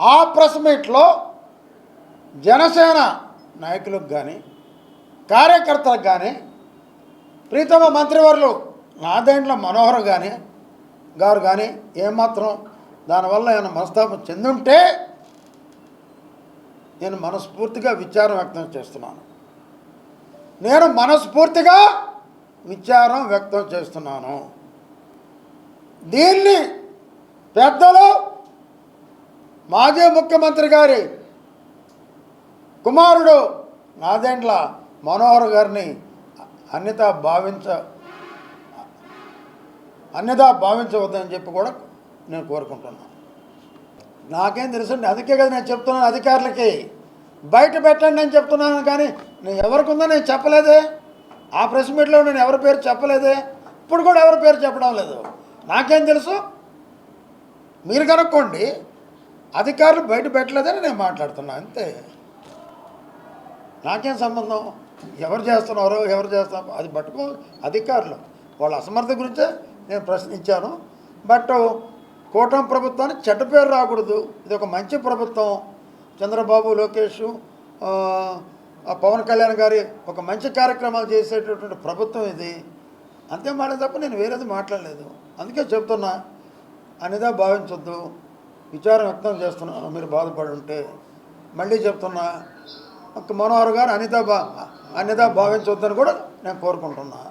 ఆ ప్రెస్ మీట్లో జనసేన నాయకులకు కానీ కార్యకర్తలకు కానీ ప్రీతమ మంత్రివర్లు నాదేండ్ల మనోహర్ కానీ గారు కానీ ఏమాత్రం దానివల్ల ఏమైనా మనస్తాపం చెందుంటే నేను మనస్ఫూర్తిగా విచారం వ్యక్తం చేస్తున్నాను. నేను మనస్ఫూర్తిగా విచారం వ్యక్తం చేస్తున్నాను. దీన్ని పెద్దలు మాజీ ముఖ్యమంత్రి గారి కుమారుడు నాదెండ్ల మనోహర్ గారిని అన్యత భావించ అన్యత భావించవద్దని చెప్పి కూడా నేను కోరుకుంటున్నాను. నాకేం తెలుసండి అందుకే కదా నేను చెప్తున్నాను అధికారులకి బయట పెట్టండి అని చెప్తున్నాను కానీ నేను ఎవరికి ఉందో నేను చెప్పలేదే. ఆ ప్రెస్ మీట్లో నేను ఎవరి పేరు చెప్పలేదే. ఇప్పుడు కూడా ఎవరి పేరు చెప్పడం లేదు. నాకేం తెలుసు? మీరు కనుక్కోండి. అధికారులు బయట పెట్టలేదని నేను మాట్లాడుతున్నా అంతే. నాకేం సంబంధం? ఎవరు చేస్తున్నారో ఎవరు చేస్తారో అది పట్టుకో అధికారులు. వాళ్ళ అసమర్థత గురించే నేను ప్రశ్నించాను. బట్ కూటమి ప్రభుత్వానికి చెడ్డ పేరు రాకూడదు. ఇది ఒక మంచి ప్రభుత్వం. చంద్రబాబు లోకేష్ పవన్ కళ్యాణ్ గారి ఒక మంచి కార్యక్రమాలు చేసేటటువంటి ప్రభుత్వం ఇది. అంతే మాట తప్ప నేను వేరేది మాట్లాడలేదు. అందుకే చెప్తున్నా అనేదా భావించొద్దు. విచారం వ్యక్తం చేస్తున్నాను మీరు బాధపడి ఉంటే మళ్ళీ చెప్తున్నా. మనోహర్ గారు అనిత బా అనిత భావించొద్దని కూడా నేను కోరుకుంటున్నాను